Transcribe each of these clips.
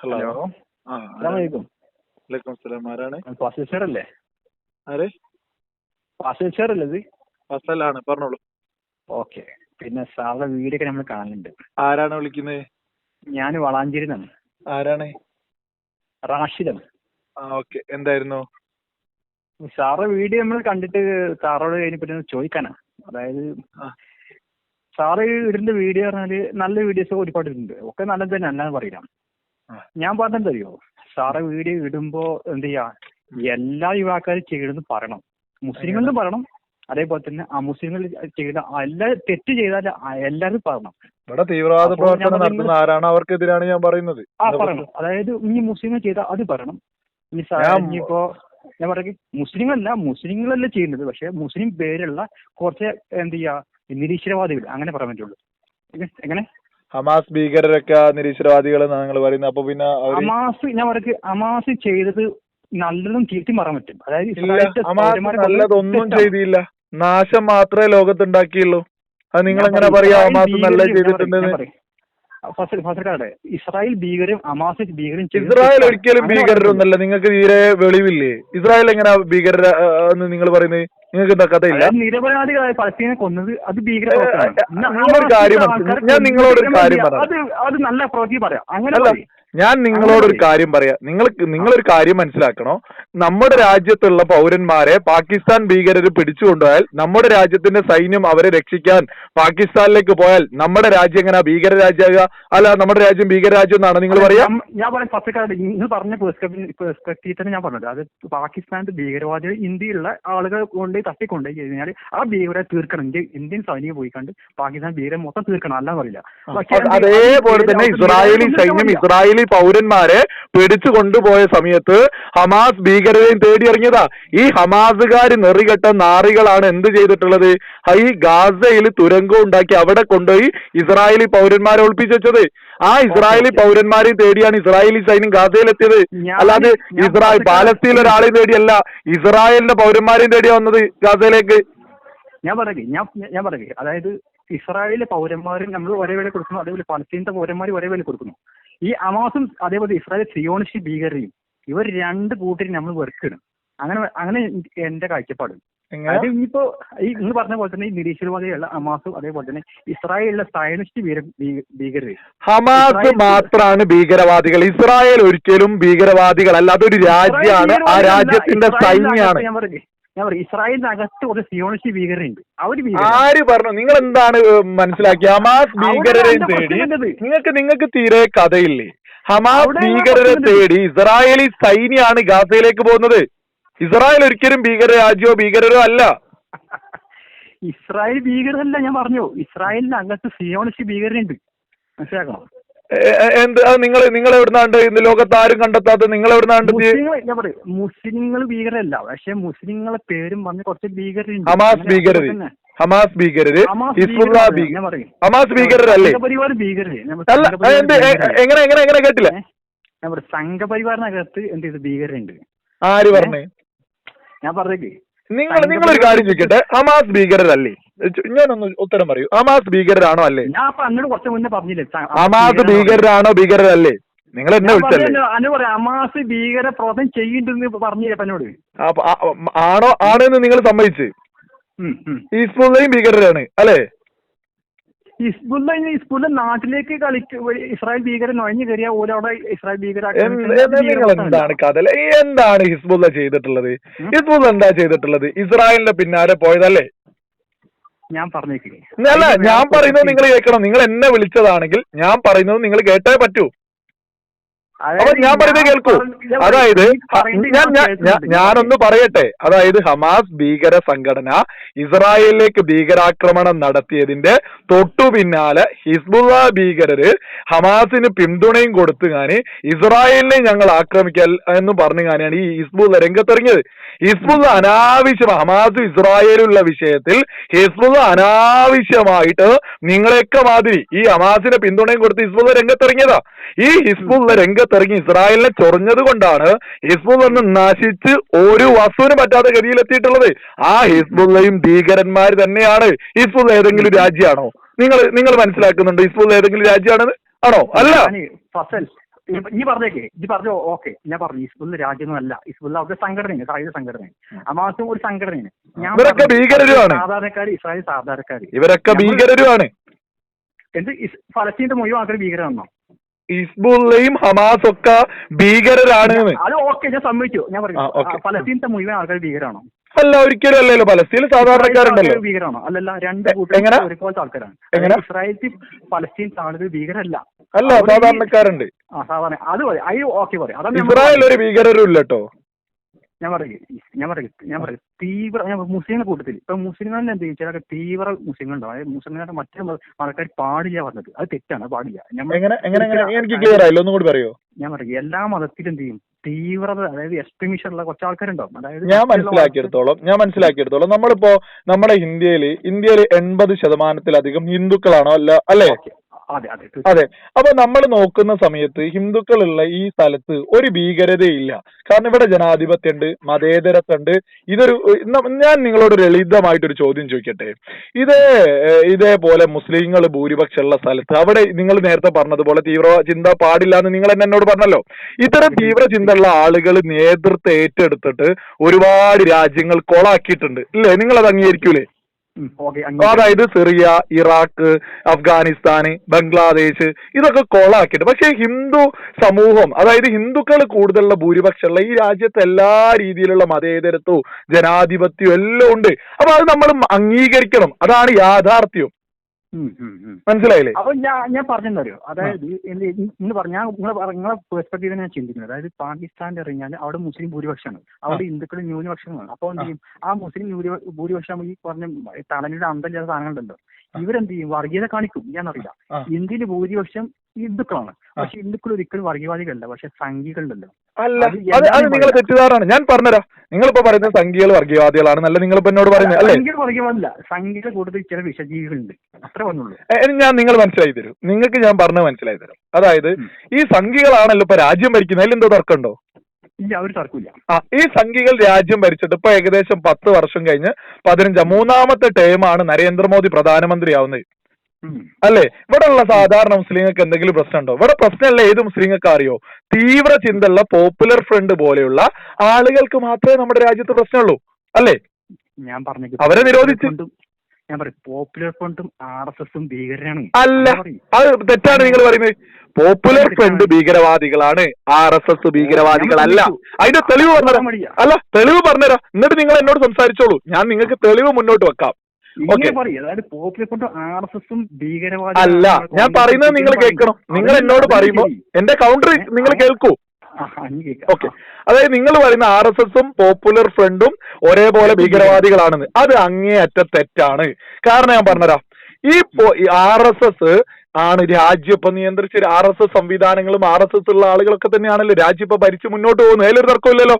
Hello വലൈക്കും ആരാണ്? Fazil sir അല്ലേ? ആര്? ഫാസിൽ സാർ അല്ലേ ഇത്? ഫസലാണ് പറഞ്ഞോളൂ. ഓക്കെ. പിന്നെ സാറിന്റെ വീഡിയോ ഒക്കെ നമ്മൾ കാണലുണ്ട് ആരാണ് വിളിക്കുന്നത് ഞാൻ വളാഞ്ചേരി നിന്നാണ് ആരാണ്? റാഷിദാണ്. ആ ഓക്കെ. എന്തായിരുന്നു? സാറ് വീഡിയോ നമ്മൾ കണ്ടിട്ട് സാറോട് കഴിഞ്ഞപ്പോ ചോദിക്കാനാ. അതായത്. സാറ് ഇടുന്ന വീഡിയോ പറഞ്ഞാൽ നല്ല വീഡിയോസ് ഒരുപാട് ഇടുന്നുണ്ട്. ഒക്കെ നല്ലത് തന്നെ അല്ലാന്ന് പറയാം ആ. ഞാൻ പറഞ്ഞത് അറിയോ സാറ് വീഡിയോ ഇടുമ്പോ എന്ത് ചെയ്യാ? എല്ലാ യുവാക്കാരും ചെയ്യണമെന്ന് പറയണം. മുസ്ലിങ്ങളും പറയണം. അതേപോലെ തന്നെ ആ മുസ്ലിങ്ങൾ ചെയ്ത എല്ലാ തെറ്റ് ചെയ്താൽ എല്ലാവരും പറയണം. ഇവിടെ തീവ്രവാദ പ്രവർത്തനം നടത്തുന്ന ആരാണ് അവർക്കെതിരാണ് ഞാൻ പറയുന്നത്. ആ പറയണം. അതായത് ഇനി മുസ്ലിങ്ങൾ ചെയ്ത അത് പറയണം. ഇനി ഇനിയിപ്പോ ഞാൻ പറയുക മുസ്ലിങ്ങളല്ല മുസ്ലിങ്ങളല്ല ചെയ്യുന്നത്. പക്ഷെ മുസ്ലിം പേരുള്ള കുറച്ച് എന്ത് ചെയ്യാ നിരീശ്വരവാദികൾ. അങ്ങനെ പറയാൻ പറ്റുള്ളൂ. എങ്ങനെ? ഹമാസ് ഭീകരരൊക്കെ നിരീശ്വരവാദികൾ നിങ്ങൾ പറയുന്നത്. അപ്പൊ പിന്നെ ഹമാസ് ഞാൻ പറയുക ഹമാസ് ചെയ്തത് നല്ലതും ചീത്തി പറയാൻ പറ്റും. അതായത് നല്ലതൊന്നും ചെയ്തില്ല. നാശം മാത്രമേ ലോകത്തുണ്ടാക്കിയുള്ളൂ. അത് നിങ്ങൾ എങ്ങനെ പറയും, ഹമാസ് നല്ല ഭീകരരും- ഞാൻ ചെയ്തിട്ടുണ്ടെന്ന്. പറയും. ഫസൽ ഫസൽക്കാരുടെ ഇസ്രായേൽ ഭീകരും അമാസ് ഭീകരും ഇസ്രായേൽ. ഒരിക്കലും. ഭീകരരൊന്നല്ല നിങ്ങൾക്ക് തീരെ വെളിവില്ലേ? ഇസ്രായേൽ എങ്ങനെ ഭീകര എന്ന് നിങ്ങൾ പറയുന്നത്? നിങ്ങൾക്ക് എന്താ കഥയില്ല? നിരപരാധികളായ പലസ്തീനെ കൊന്നത് അത് ഭീകര ഞാൻ നിങ്ങളോടൊരു ഒരു കാര്യം പറയാം. അത് അത് നല്ല പ്രവൃത്തി പറയാം. അങ്ങനെ ഞാൻ നിങ്ങളോട് ഒരു കാര്യം പറയാം. നിങ്ങൾ നിങ്ങളൊരു കാര്യം മനസ്സിലാക്കണോ? നമ്മുടെ രാജ്യത്തുള്ള പൗരന്മാരെ പാകിസ്ഥാൻ ഭീകരർ പിടിച്ചുകൊണ്ടുപോയാൽ നമ്മുടെ രാജ്യത്തിന്റെ സൈന്യം അവരെ രക്ഷിക്കാൻ പാകിസ്ഥാനിലേക്ക് പോയാൽ നമ്മുടെ രാജ്യം എങ്ങനെ? ഭീകര രാജ്യമാകുക? അല്ല നമ്മുടെ രാജ്യം ഭീകര രാജ്യം എന്നാണ് നിങ്ങൾ പറയാ? ഞാൻ- പറയാം പത്രക്കാരുടെ നിങ്ങൾ പറഞ്ഞ പെർസ്പെക്റ്റീവ് തന്നെ ഞാൻ പറഞ്ഞത്. അത് പാകിസ്ഥാന്റെ ഭീകരവാദികൾ ഇന്ത്യയിലുള്ള ആളുകൾ കൊണ്ട് തട്ടിക്കൊണ്ട് കഴിഞ്ഞാൽ ആ ഭീകരരെ തീർക്കണം. ഇന്ത്യ ഇന്ത്യൻ സൈനിക പോയി കണ്ട് പാകിസ്ഥാൻ ഭീകരം മൊത്തം തീർക്കണം. അല്ല പറയില്ല. അതേപോലെ തന്നെ ഇസ്രായേലി സൈന്യം ഇസ്രായേലി പൗരന്മാരെ പിടിച്ചു കൊണ്ടുപോയ സമയത്ത് ഹമാസ് ഭീകരരെയും തേടി ഇറങ്ങിയതാ. ഈ ഹമാസുകാർ നെറികെട്ട നാറികളാണ് എന്ത് ചെയ്തിട്ടുള്ളത്? ഈ ഗാസയിൽ തുരങ്കം ഉണ്ടാക്കി അവിടെ കൊണ്ടുപോയി ഇസ്രായേലി പൗരന്മാരെ ഒളിപ്പിച്ചു വെച്ചത്. ആ ഇസ്രായേലി പൗരന്മാരെയും തേടിയാണ് ഇസ്രായേലി സൈന്യം ഗാസയിലെത്തിയത്. അല്ലാതെ ഇസ്രായേൽ പാലസ്തീൻ ഒരാളെയും തേടിയല്ല. ഇസ്രായേലിന്റെ പൗരന്മാരെയും തേടിയാ വന്നത് ഗാസയിലേക്ക്. ഞാൻ പറയേ ഞാൻ ഞാൻ പറയേ അതായത് ഇസ്രായേലിലെ പൗരന്മാരും നമ്മൾ ഒരേ വില കൊടുക്കുന്നു. അതേപോലെ പലസ്തീനത്തെ പൗരന്മാരും ഒരേ വില കൊടുക്കുന്നു. ഈ അമാസും അതേപോലെ ഇസ്രായേൽ സിയോണിസ്റ്റ് ഭീകരയും ഇവർ രണ്ട് കൂട്ടരും നമ്മൾ വെറുക്കണം അങ്ങനെ അങ്ങനെ എന്റെ കാഴ്ചപ്പാട്? അത് ഇനിയിപ്പോ ഈ നിങ്ങൾ പറഞ്ഞ പോലെ തന്നെ ഈ നിരീശ്വരവാദികളുടെ ഹമാസും അതേപോലെ തന്നെ ഇസ്രായേലിലെ സയനിസ്റ്റ് ഭീകരർ ഹമാസ് മാത്രമാണ് ഭീകരവാദികൾ. ഇസ്രായേൽ ഒരിക്കലും ഭീകരവാദികളല്ല. അതൊരു രാജ്യമാണ്. ആ രാജ്യത്തിന്റെ സൈന്യമാണ് ഞാൻ ഞാൻ പറയും ഒരു സിയോണിസ്റ്റ് ഭീകരരുണ്ട്. അവർ ആര് പറഞ്ഞു? നിങ്ങൾ എന്താണ് മനസ്സിലാക്കി? ഹമാസ് ഭീകരരെ തേടി. നിങ്ങൾക്ക് നിങ്ങൾക്ക് തീരെ കഥയില്ലേ? ഹമാസ് ഭീകരരെ തേടി. ഇസ്രായേലി സൈന്യാണ് ഗാസയിലേക്ക് പോകുന്നത്. ഇസ്രായേൽ ഒരിക്കലും ഭീകര രാജ്യമോ ഭീകരരോ അല്ല. ഇസ്രായേൽ ഭീകരല്ല ഞാൻ പറഞ്ഞു. ഇസ്രായേലിന് അങ്ങനത്തെ സിയോണിസ്റ്റ് ഭീകരുണ്ട് മനസ്സിലാക്കണം എന്ത്? നിങ്ങൾ നിങ്ങൾ എവിടുന്നാണ്ട് ഇന്ന് ലോകത്ത് ആരും കണ്ടെത്താത്ത നിങ്ങൾ എവിടുന്നാണ്ട് മുസ്ലിങ്ങൾ ഞാൻ പറയും. മുസ്ലിങ്ങൾ ഭീകരല്ല പക്ഷെ മുസ്ലിങ്ങളെ പേരും പറഞ്ഞ് കുറച്ച് ഭീകരരുണ്ട്. ഹമാസ് തന്നെ. ഹമാസ് ഭീകരര് ഹിസ്ബുള്ള ഹമാസ് ഭീകരരല്ലേ? അല്ല എന്ത് എങ്ങനെ എങ്ങനെ എങ്ങനെ കേട്ടില്ല? പറയും സംഘപരിവാറിനകത്ത് എന്ത് ചെയ്ത് ഭീകരരുണ്ട്. ആര് പറഞ്ഞേ? ഞാൻ പറഞ്ഞേക്ക്. നിങ്ങൾ നിങ്ങൾ ഒരു കാര്യം ചോദിക്കട്ടെ ഹമാസ് ഭീകരരല്ലേ? ഞാനൊന്ന് ഉത്തരം പറയൂ. ഹമാസ് ഭീകരരാണോ അല്ലേ? കുറച്ച് മുന്നേ പറഞ്ഞില്ലേ ഹമാസ് ഭീകരരാണ്? ഭീകരരല്ലേ? നിങ്ങൾ എന്നെ വിളിച്ചല്ലേ? ഹമാസ് ഭീകര പ്രവർത്തനം ചെയ്യുന്നുണ്ടെന്ന് പറഞ്ഞില്ലേ എന്നോട്? ആണോ ആണെന്ന് നിങ്ങൾ സമ്മതിച്ച്. ഹിസ്ബുള്ളയും ഭീകരരാണ് അല്ലേ? ഹിസ്ബുള്ള ഹിസ്ബുള്ള ഹിസ്ബുല്ല നാട്ടിലേക്ക് കളിക്ക് ഇസ്രായേൽ ഭീകരൻ നുഴഞ്ഞു കയറിയ ഓരവിടെ ഇസ്രായേൽ ഭീകര എന്ത് എന്ത് എന്താണ് കഥ എന്താണ് ഹിസ്ബുള്ള ചെയ്തിട്ടുള്ളത്? ഹിസ്ബുള്ള എന്താ ചെയ്തിട്ടുള്ളത്? ഇസ്രായേലിന്റെ പിന്നാലെ പോയതല്ലേ? ഞാൻ പറഞ്ഞേക്കില്ലേ അല്ല ഞാൻ പറയുന്നത് നിങ്ങൾ കേൾക്കണം. നിങ്ങൾ എന്നെ വിളിച്ചതാണെങ്കിൽ ഞാൻ പറയുന്നത് നിങ്ങൾ കേട്ടേ പറ്റൂ. അപ്പൊ ഞാൻ പറയുന്നത് കേൾക്കൂ. അതായത് ഞാൻ ഞാനൊന്ന് പറയട്ടെ. അതായത് ഹമാസ് ഭീകര സംഘടന ഇസ്രായേലിലേക്ക് ഭീകരാക്രമണം നടത്തിയതിന്റെ തൊട്ടു പിന്നാലെ ഹിസ്ബുള്ള ഭീകരര് ഹമാസിന് പിന്തുണയും കൊടുത്തു കാണി ഇസ്രായേലിനെ ഞങ്ങൾ ആക്രമിക്കൽ എന്ന് പറഞ്ഞു കാണിയാണ് ഈ ഹിസ്ബുള്ള രംഗത്തിറങ്ങിയത്. ഹിസ്ബുള്ള അനാവശ്യം ഹമാസ് ഇസ്രായേലുള്ള വിഷയത്തിൽ ഹിസ്ബുള്ള അനാവശ്യമായിട്ട് നിങ്ങളെയൊക്കെ മാതിരി ഈ ഹമാസിന് പിന്തുണയും കൊടുത്ത് ഹിസ്ബുള്ള രംഗത്തിറങ്ങിയതാ. ഈ ഹിസ്ബുള്ള രംഗത്തിറങ്ങി ഇസ്രായേലിനെ ചൊറിഞ്ഞത് കൊണ്ടാണ് ഹിസ്ബുൾ എന്ന് നശിച്ച് ഒരു വസ്തുവിന് പറ്റാത്ത ഗതിയിലെത്തിയിട്ടുള്ളത്. ആ ഹിസ്ബുള്ളയും ഭീകരന്മാർ തന്നെയാണ്. ഹിസ്ബുള്ള ഏതെങ്കിലും രാജ്യമാണോ? നിങ്ങൾ നിങ്ങൾ മനസ്സിലാക്കുന്നുണ്ട് ഹിസ്ബുള്ള ഏതെങ്കിലും രാജ്യമാണെന്ന്? ആണോ? അല്ല. ഫസൽ ഇനി പറഞ്ഞേക്കേ ഇനി പറഞ്ഞു ഓക്കെ. ഞാൻ പറഞ്ഞു ഇസ്ബുൽ രാജ്യമല്ല. ഇസ്ബുൽ അവരുടെ സംഘടനയാണ് സായുധ സംഘടനയാണ്. അമാസും ഒരു സംഘടനയാണ്. ഞാൻ. സാധാരണക്കാർ ഇസ്രായേൽ സാധാരണക്കാർ ഇവരൊക്കെ ഭീകരരുമാണ്. എന്ത് ഫലസ്തീന്റെ മുഴുവൻ ആൾക്കാർ ഭീകരമാണോ ഹിസ്ബുള്ളയും ഹമാസ് ഒക്കെ ഭീകരരാണ്. അത് ഓക്കെ ഞാൻ സമ്മതിച്ചു. ഞാൻ പറഞ്ഞു. ഫലസ്തീനത്തെ മുഴുവൻ ആൾക്കാർ ഭീകരമാണോ അല്ല ഒരിക്കലും അല്ലല്ലോ. പലസ്തീനിൽ സാധാരണക്കാരുണ്ടല്ലോ. ഭീകരമാണോ അല്ലല്ല രണ്ട് കൂട്ടം എങ്ങനെ? ഒരുപോലത്തെ ആൾക്കാരാണ്. എങ്ങനെ? ഇസ്രായേൽ പലസ്തീൻ ആളുകൾ ഭീകരല്ല അല്ല സാധാരണക്കാരുണ്ട്. ആ സാധാരണ അത് പറയും. അത് ഓക്കെ പറയും. ഇസ്രായേൽ ഒരു ഭീകരരും ഇല്ല കേട്ടോ ഞാൻ പറയും ഞാൻ പറയും ഞാൻ പറയും. തീവ്ര ഞാൻ മുസ്ലിങ്ങളുടെ കൂട്ടത്തിൽ ഇപ്പൊ മുസ്ലിങ്ങളുടെ എന്ത് ചോദിച്ചാൽ തീവ്ര മുസ്ലിങ്ങളുണ്ടാവും. അതായത് മുസ്ലിങ്ങളുടെ മറ്റു ആൾക്കാർ പാടില്ല പറഞ്ഞത്. അത് തെറ്റാണ് പാടില്ല. ഞാൻ പറയോ? ഞാൻ പറയും എല്ലാ മതത്തിലും എന്ത് ചെയ്യും? തീവ്രത അതായത് എക്സ്ട്രീമിഷൻ ഉള്ള കുറച്ച് ആൾക്കാരുണ്ടാവും. അതായത് ഞാൻ മനസ്സിലാക്കിയെടുത്തോളം ഞാൻ മനസ്സിലാക്കിയെടുത്തോളം നമ്മളിപ്പോ നമ്മുടെ ഇന്ത്യയിൽ ഇന്ത്യയിൽ എൺപത് ശതമാനത്തിലധികം ഹിന്ദുക്കളാണോ അല്ല അല്ലേ. അതെ അപ്പൊ നമ്മൾ നോക്കുന്ന സമയത്ത് ഹിന്ദുക്കളുള്ള ഈ സ്ഥലത്ത് ഒരു ഭീകരതയില്ല. കാരണം ഇവിടെ ജനാധിപത്യമുണ്ട് മതേതരത്തുണ്ട് ഇതൊരു ഞാൻ നിങ്ങളോട് ലളിതമായിട്ടൊരു ചോദ്യം ചോദിക്കട്ടെ. ഇതേ ഇതേപോലെ മുസ്ലിങ്ങൾ ഭൂരിപക്ഷമുള്ള സ്ഥലത്ത് അവിടെ നിങ്ങൾ നേരത്തെ പറഞ്ഞതുപോലെ തീവ്ര ചിന്ത പാടില്ല എന്ന് നിങ്ങൾ തന്നെ എന്നോട് പറഞ്ഞല്ലോ. ഇത്തരം തീവ്ര ചിന്ത ഉള്ള ആളുകൾ നേതൃത്വം ഏറ്റെടുത്തിട്ട് ഒരുപാട് രാജ്യങ്ങൾ കൊളാക്കിയിട്ടുണ്ട്. ഇല്ലേ? നിങ്ങൾ അത് അംഗീകരിക്കൂലേ? അതായത് സിറിയ ഇറാഖ് അഫ്ഗാനിസ്ഥാന് ബംഗ്ലാദേശ് ഇതൊക്കെ കൊളാക്കിയിട്ട്. പക്ഷേ ഹിന്ദു സമൂഹം അതായത് ഹിന്ദുക്കൾ കൂടുതലുള്ള ഭൂരിപക്ഷമുള്ള ഈ രാജ്യത്ത് എല്ലാ രീതിയിലുള്ള മതേതരത്വവും ജനാധിപത്യവും എല്ലാം ഉണ്ട്. അപ്പൊ അത് നമ്മൾ അംഗീകരിക്കണം. അതാണ് യാഥാർത്ഥ്യം. മനസ്സിലായില്ലേ? അപ്പൊ ഞാൻ ഞാൻ പറഞ്ഞെന്നറിയോ? അതായത് ഇന്ന് പറഞ്ഞ നിങ്ങളെ നിങ്ങളെ പെർസ്പെക്ടീവ് ഞാൻ ചിന്തിക്കുന്നത്. അതായത് പാകിസ്ഥാനിൽ ഇറങ്ങിയാൽ അവിടെ മുസ്ലിം ഭൂരിപക്ഷമാണ്. അവിടെ ഹിന്ദുക്കൾ ന്യൂനപക്ഷങ്ങളാണ്. അപ്പോൾ എന്ത് ചെയ്യും ആ മുസ്ലിം ഭൂരിപക്ഷം ഈ പറഞ്ഞ തലനിയുടെ അന്തം ചില സാധനങ്ങളുണ്ടല്ലോ. ഇവരെന്ത് ചെയ്യും? വർഗീയത കാണിക്കും. ഞാനറിയില്ല. ഇന്ത്യയിൽ ഭൂരിപക്ഷം ഹിന്ദുക്കളാണ്. പക്ഷെ ഹിന്ദുക്കൾ ഒരിക്കലും വർഗീയവാദികളല്ല പക്ഷെ സംഘികളുണ്ടല്ലോ. അല്ല അത് അത് നിങ്ങൾ തെറ്റിദ്ധാരണ ഞാൻ പറഞ്ഞുതരാം. നിങ്ങളിപ്പോ പറയുന്ന സംഘികൾ വർഗീയവാദികളാണ്. നല്ല നിങ്ങളിപ്പോ എന്നോട് പറയുന്നത് അല്ലേ? സംഘികൾ വർഗീയവാദില്ല സംഘികൾ കൂടുതൽ ചില വിഷജീവികളുണ്ട്. അത്ര എ, ഞാൻ നിങ്ങൾ മനസ്സിലായി തരും. നിങ്ങൾക്ക് ഞാൻ പറഞ്ഞത് മനസ്സിലായി തരും. അതായത് ഈ സംഘികളാണല്ലോ ഇപ്പൊ രാജ്യം ഭരിക്കുന്നത്. അതിൽ എന്തോ തർക്കമുണ്ടോ? ഇല്ല അവർ തർക്കമില്ല ആ ഈ സംഘികൾ രാജ്യം ഭരിച്ചിട്ട് ഇപ്പൊ ഏകദേശം പത്ത് വർഷം കഴിഞ്ഞ് പതിനഞ്ചാം മൂന്നാമത്തെ ടേമാണ് നരേന്ദ്രമോദി പ്രധാനമന്ത്രിയാവുന്നത്. അല്ലേ? ഇവിടെ ഉള്ള സാധാരണ മുസ്ലിങ്ങൾക്ക് എന്തെങ്കിലും പ്രശ്നമുണ്ടോ? ഇവിടെ പ്രശ്നമല്ല ഏത് മുസ്ലിങ്ങൾക്ക് അറിയോ തീവ്ര ചിന്തയുള്ള പോപ്പുലർ ഫ്രണ്ട് പോലെയുള്ള ആളുകൾക്ക് മാത്രമേ നമ്മുടെ രാജ്യത്ത് പ്രശ്നമുള്ളൂ. അല്ലേ? ഞാൻ പറഞ്ഞു അവരെ നിരോധിച്ചു ഞാൻ പറയും പോപ്പുലർ ഫ്രണ്ടും ആർ എസ് എസും ഭീകരനാണ് അല്ല അത് തെറ്റാണ് നിങ്ങൾ പറയുന്നത്. പോപ്പുലർ ഫ്രണ്ട് ഭീകരവാദികളാണ് ആർ എസ് എസ് ഭീകരവാദികളല്ല അതിന്റെ തെളിവ് പറഞ്ഞുതരാം. അല്ല തെളിവ് പറഞ്ഞുതരാം. എന്നിട്ട് നിങ്ങൾ എന്നോട് സംസാരിച്ചോളൂ. ഞാൻ നിങ്ങൾക്ക് തെളിവ് മുന്നോട്ട് വെക്കാം. അല്ല ഞാൻ പറയുന്നത് നിങ്ങൾ കേൾക്കണം. നിങ്ങൾ എന്നോട് പറയുമ്പോ എന്റെ കൗണ്ടർ നിങ്ങൾ കേൾക്കൂ. ഓക്കെ അതായത് നിങ്ങൾ പറയുന്ന ആർ എസ് എസും പോപ്പുലർ ഫ്രണ്ടും ഒരേപോലെ ഭീകരവാദികളാണെന്ന്. അത് അങ്ങേയറ്റ തെറ്റാണ്. കാരണം ഞാൻ പറഞ്ഞുതരാം ഈ ആർ എസ് എസ് ആണ് രാജ്യം ഇപ്പൊ നിയന്ത്രിച്ച ആർ എസ് എസ് സംവിധാനങ്ങളും ആർ എസ് എസ് ഉള്ള ആളുകളൊക്കെ തന്നെയാണല്ലോ രാജ്യം ഇപ്പൊ ഭരിച്ചു മുന്നോട്ട് പോകുന്നത്. അതിലൊരു തർക്കമില്ലല്ലോ.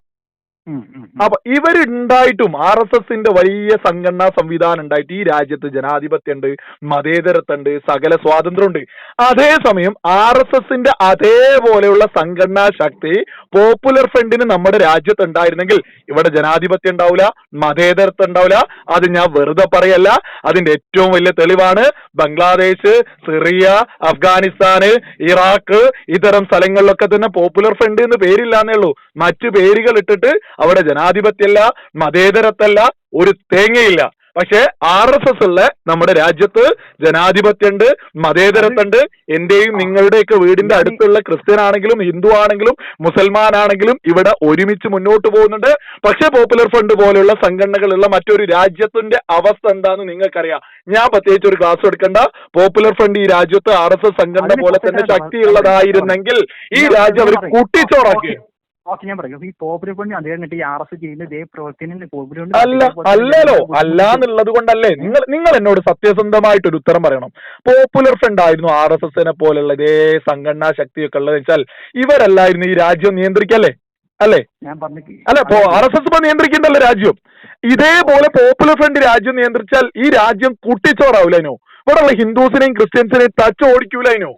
അപ്പൊ ഇവരുണ്ടായിട്ടും ആർ എസ് എസിന്റെ വലിയ സംഘടനാ സംവിധാനം ഉണ്ടായിട്ട് ഈ രാജ്യത്ത് ജനാധിപത്യമുണ്ട് മതേതരത്തുണ്ട് സകല സ്വാതന്ത്ര്യമുണ്ട്. അതേസമയം ആർ എസ് എസിന്റെ അതേപോലെയുള്ള സംഘടനാ ശക്തി പോപ്പുലർ ഫ്രണ്ടിന് നമ്മുടെ രാജ്യത്ത് ഉണ്ടായിരുന്നെങ്കിൽ ഇവിടെ ജനാധിപത്യം ഉണ്ടാവില്ല മതേതരത്വം ഉണ്ടാവില്ല അത് ഞാൻ വെറുതെ പറയല്ല. അതിന്റെ ഏറ്റവും വലിയ തെളിവാണ് ബംഗ്ലാദേശ് സിറിയ അഫ്ഗാനിസ്ഥാന് ഇറാഖ് ഇത്തരം സ്ഥലങ്ങളിലൊക്കെ തന്നെ പോപ്പുലർ ഫ്രണ്ട് എന്ന് പേരില്ലാന്നേ ഉള്ളൂ. മറ്റു പേരുകൾ ഇട്ടിട്ട് അവിടെ ജനാധിപത്യമല്ല മതേതരത്തല്ല ഒരു തേങ്ങയില്ല. പക്ഷേ ആർ എസ് എസ് ഉള്ള നമ്മുടെ രാജ്യത്ത് ജനാധിപത്യമുണ്ട് മതേതരത്തുണ്ട്. എന്റെയും നിങ്ങളുടെയൊക്കെ വീടിന്റെ അടുത്തുള്ള ക്രിസ്ത്യൻ ആണെങ്കിലും ഹിന്ദു ആണെങ്കിലും മുസൽമാൻ ആണെങ്കിലും ഇവിടെ ഒരുമിച്ച് മുന്നോട്ട് പോകുന്നുണ്ട്. പക്ഷേ പോപ്പുലർ ഫ്രണ്ട് പോലെയുള്ള സംഘടനകളുള്ള മറ്റൊരു രാജ്യത്തിന്റെ അവസ്ഥ എന്താന്ന് നിങ്ങൾക്കറിയാം. ഞാൻ പ്രത്യേകിച്ച് ഒരു ക്ലാസ് എടുക്കണ്ട. പോപ്പുലർ ഫ്രണ്ട് ഈ രാജ്യത്ത് ആർ എസ് എസ് സംഘടന പോലെ തന്നെ ശക്തിയുള്ളതായിരുന്നെങ്കിൽ ഈ രാജ്യം അവർ കൂട്ടിച്ചോറാക്കി ഓക്കെ ഞാൻ പറയാം. ഈ പോപ്പുലർ ഫ്രണ്ട് അദ്ദേഹം ഈ ആർ എസ് ചെയ്യുന്ന ഇതേ പ്രവർത്തനം പോപ്പുലർ ഫ്രണ്ട് അല്ല അല്ലല്ലോ. അല്ല എന്നുള്ളത് കൊണ്ടല്ലേ? നിങ്ങൾ നിങ്ങൾ എന്നോട് സത്യസന്ധമായിട്ട് ഒരു ഉത്തരം പറയണം. പോപ്പുലർ ഫ്രണ്ട് ആയിരുന്നു ആർ എസ് എസിനെ പോലുള്ള ഇതേ സംഘടനാ ശക്തിയൊക്കെ ഉള്ളത് വെച്ചാൽ ഇവരല്ലായിരുന്നു ഈ രാജ്യം നിയന്ത്രിക്കല്ലേ? അല്ലേ? അല്ല ആർ എസ് എസ് ഇപ്പൊ നിയന്ത്രിക്കണ്ടല്ലോ രാജ്യം. ഇതേപോലെ പോപ്പുലർ ഫ്രണ്ട് രാജ്യം നിയന്ത്രിച്ചാൽ ഈ രാജ്യം കുട്ടിച്ചോറാവൂലേനോ ഇവിടെ ഉള്ള ഹിന്ദുസിനെയും ക്രിസ്ത്യൻസിനെയും ടച്ച് ഓടിക്കൂലേനോ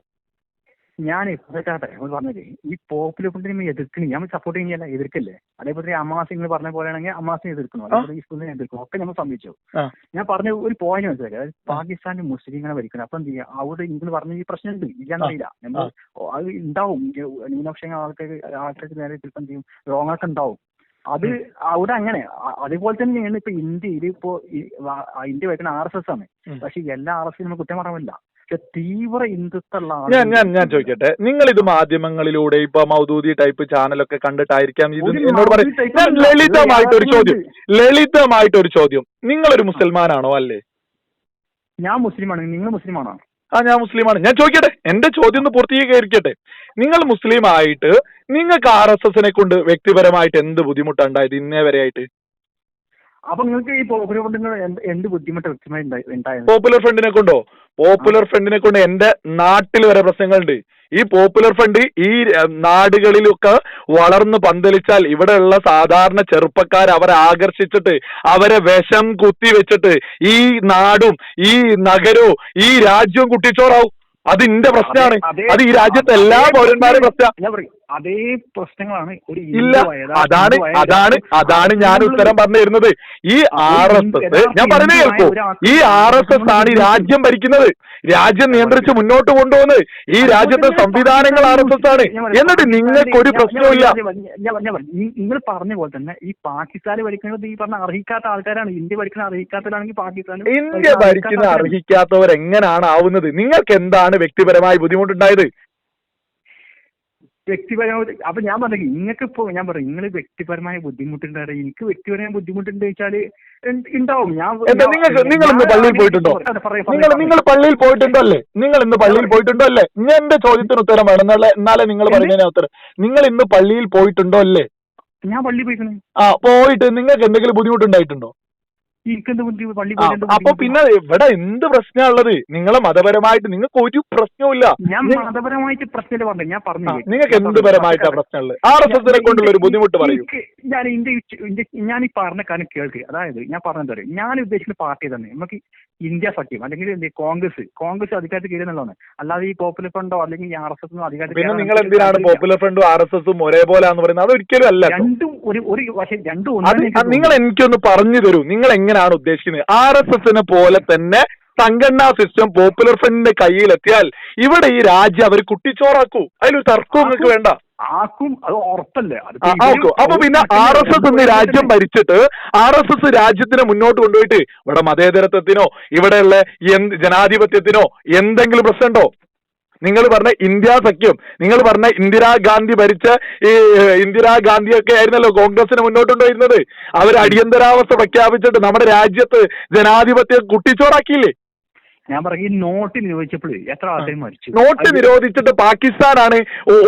ഞാൻ കേട്ടെ പറഞ്ഞത് ഈ പോപ്പുലർ ഫ്രണ്ടിനെ എതിർക്കണി. ഞാൻ സപ്പോർട്ട് ചെയ്യുന്നില്ല എതിർക്കല്ലേ? അതേപോലെ അമാസ നിങ്ങൾ പറഞ്ഞ പോലെയാണെങ്കിൽ അമാസിനെ എതിർക്കണോ അതേപോലെ ഈ സ്കൂളിനെ എതിർക്കണോ ഒക്കെ നമ്മൾ സമ്മതിച്ചു ഞാൻ പറഞ്ഞ ഒരു പോയിന്റ് മനസ്സിലാക്കി അതായത് പാകിസ്ഥാനിൽ മുസ്ലിങ്ങളെ ഭരിക്കണം. അപ്പൊ എന്ത് ചെയ്യുക അവിടെ നിങ്ങൾ പറഞ്ഞ ഈ പ്രശ്നം ഉണ്ട് ഇല്ലാന്നറിയില്ല നമ്മൾ അത് ഉണ്ടാവും ന്യൂനപക്ഷങ്ങൾ ആൾക്കാർ ആൾക്കാർക്ക് നേരെ ചിലപ്പോൾ എന്ത് ചെയ്യും രോഗങ്ങളൊക്കെ ഉണ്ടാവും അത് അവിടെ അങ്ങനെ അതേപോലെ തന്നെയാണ് ഇപ്പൊ ഇന്ത്യയിൽ ഇപ്പോ ഇന്ത്യ വരുന്ന ആർ എസ് എസ് ആണ്. പക്ഷെ എല്ലാ ആർ എസ് എസ് കുറ്റം പറയാനില്ല പക്ഷെ തീവ്ര ഹിന്ദുത്വമുള്ള ഞാൻ ഞാൻ ഞാൻ ചോദിക്കട്ടെ. നിങ്ങൾ ഇത് മാധ്യമങ്ങളിലൂടെ ഇപ്പൊ മൗദൂദി ടൈപ്പ് ചാനലൊക്കെ കണ്ടിട്ടായിരിക്കാം ഇത് ഒരു എന്നോട് പറയും ലളിതമായിട്ട് ഒരു ചോദ്യം ലളിതമായിട്ട് ലളിതമായിട്ടൊരു ഒരു ചോദ്യം. ലളിതമായിട്ടൊരു ചോദ്യം. നിങ്ങളൊരു മുസൽമാനാണോ അല്ലേ? ഞാൻ മുസ്ലിമാണ്. നിങ്ങൾ മുസ്ലിമാണോ? ആ ഞാൻ മുസ്ലിമാണ്. ഞാൻ ചോദിക്കട്ടെ? എന്റെ ചോദ്യം ഒന്ന് പൂർത്തീകരിക്കട്ടെ? നിങ്ങൾ മുസ്ലിം ആയിട്ട് നിങ്ങൾക്ക് ആർ എസ് എസിനെ കൊണ്ട് വ്യക്തിപരമായിട്ട് എന്ത് ബുദ്ധിമുട്ടുണ്ടായത് ഇന്നേ വരെ ആയിട്ട് അപ്പൊ നിങ്ങൾക്ക് ഈ പോപ്പുലർ ഫ്രണ്ടിന് എന്ത് ബുദ്ധിമുട്ട് വ്യക്തമായി ഉണ്ടായത്? പോപ്പുലർ ഫ്രണ്ടിനെ കൊണ്ടോ? പോപ്പുലർ ഫ്രണ്ടിനെ കൊണ്ട് എന്റെ നാട്ടിൽ വരെ പ്രശ്നങ്ങളുണ്ട്. ഈ പോപ്പുലർ ഫ്രണ്ട് ഈ നാടുകളിലൊക്കെ വളർന്ന് പന്തലിച്ചാൽ ഇവിടെയുള്ള സാധാരണ ചെറുപ്പക്കാർ അവരെ ആകർഷിച്ചിട്ട് അവരെ വിഷം കുത്തി വെച്ചിട്ട് ഈ നാടും ഈ നഗരവും ഈ രാജ്യവും കുട്ടിച്ചോറാവും. അത് ഇന്റെ പ്രശ്നമാണ്. അത് ഈ രാജ്യത്തെ എല്ലാ പൗരന്മാരും പ്രശ്നം അതേ പ്രശ്നങ്ങളാണ് ഒരു ഇല്ല അതാണ് അതാണ് അതാണ് ഞാൻ ഉത്തരം പറഞ്ഞു തരുന്നത് ഈ ആർ എസ് എസ് ഞാൻ പറഞ്ഞു കേൾക്കൂ. ഈ ആർ എസ് എസ് ആണ് ഈ രാജ്യം ഭരിക്കുന്നത്. രാജ്യം നിയന്ത്രിച്ച് മുന്നോട്ട് കൊണ്ടുപോകുന്നത് ഈ രാജ്യത്തെ സംവിധാനങ്ങൾ ആർ എസ് എസ് ആണ്. എന്നിട്ട് നിങ്ങൾക്ക് ഒരു പ്രശ്നമില്ല നിങ്ങൾ പറഞ്ഞ പോലെ തന്നെ ഈ പാകിസ്ഥാൻ ഭരിക്കുന്നത് ഈ പറഞ്ഞ അർഹിക്കാത്ത ആൾക്കാരാണ്. ഇന്ത്യ ഭരിക്കുന്ന അർഹിക്കാത്തവരാണെങ്കിൽ പാകിസ്ഥാൻ ഇന്ത്യ ഭരിക്കുന്ന അർഹിക്കാത്തവർ എങ്ങനെയാണ് ആവുന്നത്? നിങ്ങൾക്ക് എന്താണ് വ്യക്തിപരമായി ബുദ്ധിമുട്ടുണ്ടായത്? വ്യക്തിപരമായി അപ്പൊ ഞാൻ പറഞ്ഞു നിങ്ങൾക്ക് ഇപ്പോ ഞാൻ പറഞ്ഞു നിങ്ങൾ വ്യക്തിപരമായ ബുദ്ധിമുട്ടുണ്ട് എനിക്ക് വ്യക്തിപരമായ ബുദ്ധിമുട്ടുണ്ട് വെച്ചാൽ ഉണ്ട്- ഉണ്ടാവും ഞാൻ നിങ്ങൾക്ക് നിങ്ങൾ ഇന്ന് പള്ളിയിൽ പോയിട്ടുണ്ടോ? നിങ്ങൾ നിങ്ങൾ പള്ളിയിൽ പോയിട്ടുണ്ടോ അല്ലേ? നിങ്ങൾ ഇന്ന് പള്ളിയിൽ പോയിട്ടുണ്ടോ അല്ലേ? ഞാൻ എന്റെ ചോദ്യത്തിന് ഉത്തരം വേണം. എന്നാലേ എന്നാലേ നിങ്ങൾ പറയുന്നതിന് ഉത്തരം. നിങ്ങൾ ഇന്ന് പള്ളിയിൽ പോയിട്ടുണ്ടോ അല്ലേ? ഞാൻ പള്ളിയിൽ പോയിട്ടുണ്ട് ആ പോയിട്ട് നിങ്ങൾക്ക് എന്തെങ്കിലും ബുദ്ധിമുട്ടുണ്ടായിട്ടുണ്ടോ? അപ്പൊ? പിന്നെ ഇവിടെ എന്ത് പ്രശ്നമുള്ളത് നിങ്ങളെ മതപരമായിട്ട് നിങ്ങൾക്ക് ഒരു പ്രശ്നവുമില്ല ഞാൻ മതപരമായിട്ട് പ്രശ്നമില്ല പറഞ്ഞു? ഞാൻ പറഞ്ഞു നിങ്ങൾക്ക് എന്ത് പരമായിട്ടാ പ്രശ്നമുള്ളത്? ആർ എസ് എസിനെ കൊണ്ടുള്ള ഒരു ബുദ്ധിമുട്ട് പറയൂ. ഞാൻ ഇന്ത്യ ഞാൻ ഈ പറഞ്ഞ കാര്യം കേൾക്ക്. അതായത് ഞാൻ പറഞ്ഞത് പറയും ഞാൻ ഉദ്ദേശിക്കുന്ന പാർട്ടി തന്നെ. നമുക്ക് ഇന്ത്യ സഖ്യം അല്ലെങ്കിൽ കോൺഗ്രസ് കോൺഗ്രസ് അധികാരത്തിൽ കയറുന്നുള്ളതാണ് അല്ലാതെ ഈ പോപ്പുലർ ഫ്രണ്ടോ അല്ലെങ്കിൽ ആർ എസ് എസ് അധികാരത്തിൽ പിന്നെ നിങ്ങൾ എന്തിനാണ് പോപ്പുലർ ഫ്രണ്ടും ആർ എസ് എസും ഒരേപോലെ പറയുന്നത്? അത് ഒരിക്കലും അല്ല രണ്ടും ഒരു ഒരു പക്ഷേ രണ്ടും നിങ്ങൾ എനിക്കൊന്ന് പറഞ്ഞു തരൂ. നിങ്ങൾ എങ്ങനെയാണ് ഉദ്ദേശിക്കുന്നത്. ആർ എസ് എസിനെ പോലെ തന്നെ സംഘടനാ സിസ്റ്റം പോപ്പുലർ ഫ്രണ്ടിന്റെ കയ്യിലെത്തിയാൽ ഇവിടെ ഈ രാജ്യം അവർ കുട്ടിച്ചോറാക്കൂ. അതിലൊരു തർക്കവും നിങ്ങൾക്ക് വേണ്ട. ആക്കും അത് ഉറപ്പല്ലേ? അപ്പൊ പിന്നെ ആർ എസ് എസ് എന്ന് രാജ്യം ഭരിച്ചിട്ട് ആർ എസ് എസ് രാജ്യത്തിനെ മുന്നോട്ട് കൊണ്ടുപോയിട്ട് ഇവിടെ മതേതരത്വത്തിനോ ഇവിടെയുള്ള ജനാധിപത്യത്തിനോ എന്തെങ്കിലും പ്രശ്നമുണ്ടോ? നിങ്ങൾ പറഞ്ഞ ഇന്ത്യ സഖ്യം നിങ്ങൾ പറഞ്ഞ ഇന്ദിരാഗാന്ധി ഭരിച്ച ഈ ഇന്ദിരാഗാന്ധിയൊക്കെ ആയിരുന്നല്ലോ കോൺഗ്രസിന് മുന്നോട്ടുണ്ടായിരുന്നത്. അവർ അടിയന്തരാവസ്ഥ പ്രഖ്യാപിച്ചിട്ട് നമ്മുടെ രാജ്യത്ത് ജനാധിപത്യം കുട്ടിച്ചോറാക്കിയില്ലേ? ഞാൻ പറയും ഈ നോട്ട് നിരോധിച്ചപ്പോഴേ എത്ര ആൾക്കാർ മരിച്ചു? നോട്ട് നിരോധിച്ചിട്ട് പാകിസ്ഥാനാണ്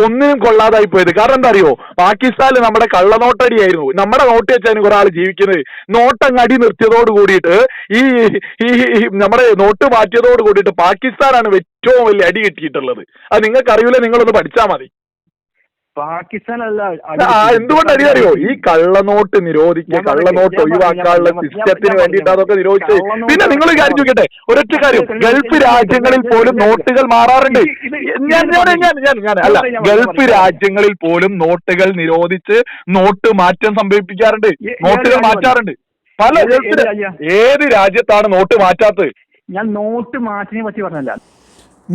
ഒന്നിനും കൊള്ളാതായി പോയത്. കാരണം എന്താ അറിയോ? പാകിസ്ഥാനിൽ നമ്മുടെ കള്ളനോട്ടടിയായിരുന്നു. നമ്മുടെ നോട്ട് വെച്ചാണ് കുറെ ആൾ ജീവിക്കുന്നത്. നോട്ടങ്ങ് അടി നിർത്തിയതോട് കൂടിയിട്ട് ഈ ഈ ഈ നമ്മുടെ നോട്ട് മാറ്റിയതോട് കൂടിയിട്ട് പാകിസ്ഥാനാണ് ഏറ്റവും വലിയ അടി കിട്ടിയിട്ടുള്ളത്. അത് നിങ്ങൾക്ക് അറിയില്ല നിങ്ങളൊന്ന് പഠിച്ചാൽ മതി. പാകിസ്ഥാൻ അല്ല ആ എന്തുകൊണ്ട് അറിയോ? ഈ കള്ളനോട്ട് നിരോധിക്കുക കള്ളനോട്ട് ഒഴിവാക്കാനുള്ള സിസ്റ്റത്തിന് വേണ്ടിയിട്ട് അതൊക്കെ നിരോധിച്ച് പിന്നെ നിങ്ങൾ കാര്യം ചോദിക്കട്ടെ? ഒരൊറ്റ കാര്യം ഗൾഫ് രാജ്യങ്ങളിൽ പോലും നോട്ടുകൾ മാറാറുണ്ട്. ഞാൻ ഞാൻ ഞാൻ ഞാൻ ഞാൻ അല്ല ഗൾഫ് രാജ്യങ്ങളിൽ പോലും നോട്ടുകൾ നിരോധിച്ച് നോട്ട് മാറ്റം സംഭവിപ്പിക്കാറുണ്ട്. നോട്ടുകൾ മാറ്റാറുണ്ട്. പല ഗൾഫ് ഏത് ഏത് രാജ്യത്താണ് നോട്ട് മാറ്റാത്തത്? ഞാൻ നോട്ട് മാറ്റിനെ പറ്റി പറഞ്ഞല്ല.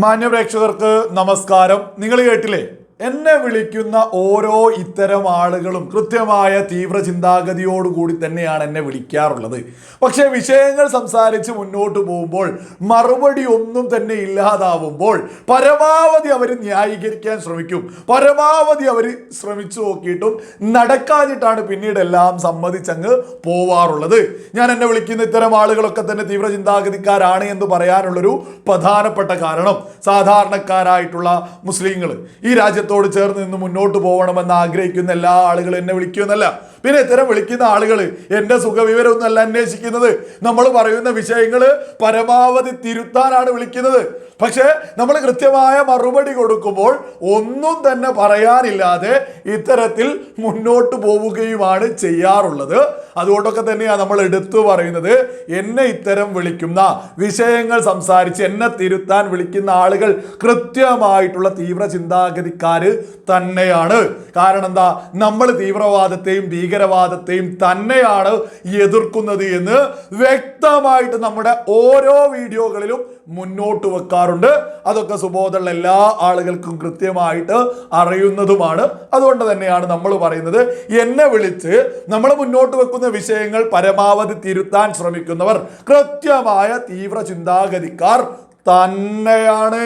മാന്യപ്രേക്ഷകർക്ക് നമസ്കാരം. നിങ്ങൾ കേട്ടില്ലേ? എന്നെ വിളിക്കുന്ന ഓരോ ഇത്തരം ആളുകളും കൃത്യമായ തീവ്ര ചിന്താഗതിയോടുകൂടി തന്നെയാണ് എന്നെ വിളിക്കാറുള്ളത്. പക്ഷേ വിഷയങ്ങൾ സംസാരിച്ച് മുന്നോട്ട് പോകുമ്പോൾ മറുപടി ഒന്നും തന്നെ ഇല്ലാതാവുമ്പോൾ പരമാവധി അവർ ന്യായീകരിക്കാൻ ശ്രമിക്കും. പരമാവധി അവർ ശ്രമിച്ചു നോക്കിയിട്ടും നടക്കാതിട്ടാണ് പിന്നീട് എല്ലാം സമ്മതിച്ചങ്ങ് പോവാറുള്ളത്. ഞാൻ എന്നെ വിളിക്കുന്ന ഇത്തരം ആളുകളൊക്കെ തന്നെ തീവ്ര ചിന്താഗതിക്കാരാണ് എന്ന് പറയാനുള്ളൊരു പ്രധാനപ്പെട്ട കാരണം സാധാരണക്കാരായിട്ടുള്ള മുസ്ലിങ്ങൾ ഈ രാജ്യത്തോട് ചേർന്ന് നിന്ന് മുന്നോട്ട് പോകണമെന്ന് ആഗ്രഹിക്കുന്ന എല്ലാ ആളുകളും എന്നെ വിളിക്കുമെന്നല്ല. പിന്നെ ഇത്തരം വിളിക്കുന്ന ആളുകൾ എന്റെ സുഖവിവരമൊന്നുമല്ല അന്വേഷിക്കുന്നത്. നമ്മൾ പറയുന്ന വിഷയങ്ങൾ പരമാവധി തിരുത്താനാണ് വിളിക്കുന്നത്. പക്ഷേ നമ്മൾ കൃത്യമായ മറുപടി കൊടുക്കുമ്പോൾ ഒന്നും തന്നെ പറയാനില്ലാതെ ഇത്തരത്തിൽ മുന്നോട്ട് പോവുകയുമാണ് ചെയ്യാറുള്ളത്. അതുകൊണ്ടൊക്കെ തന്നെയാണ് നമ്മൾ എടുത്തു പറയുന്നത്. എന്നെ ഇത്തരം വിളിക്കുന്ന വിഷയങ്ങൾ സംസാരിച്ച് എന്നെ തിരുത്താൻ വിളിക്കുന്ന ആളുകൾ കൃത്യമായിട്ടുള്ള തീവ്ര ചിന്താഗതിക്കാർ തന്നെയാണ്. കാരണം എന്താ? നമ്മൾ തീവ്രവാദത്തെയും ഭീകരവാദത്തെയും തന്നെയാണ് എതിർക്കുന്നത് എന്ന് വ്യക്തമായിട്ട് നമ്മുടെ ഓരോ വീഡിയോകളിലും മുന്നോട്ട് വെക്കാറുണ്ട്. അതൊക്കെ സുബോധമുള്ള എല്ലാ ആളുകൾക്കും കൃത്യമായിട്ട് അറിയുന്നതുമാണ്. അതുകൊണ്ട് തന്നെയാണ് നമ്മൾ പറയുന്നത് എന്നെ വിളിച്ച് നമ്മൾ മുന്നോട്ട് വെക്കുന്ന വിഷയങ്ങൾ പരമാവധി തിരുത്താൻ ശ്രമിക്കുന്നവർ കൃത്യമായ തീവ്ര ചിന്താഗതിക്കാർ തന്നെയാണ്.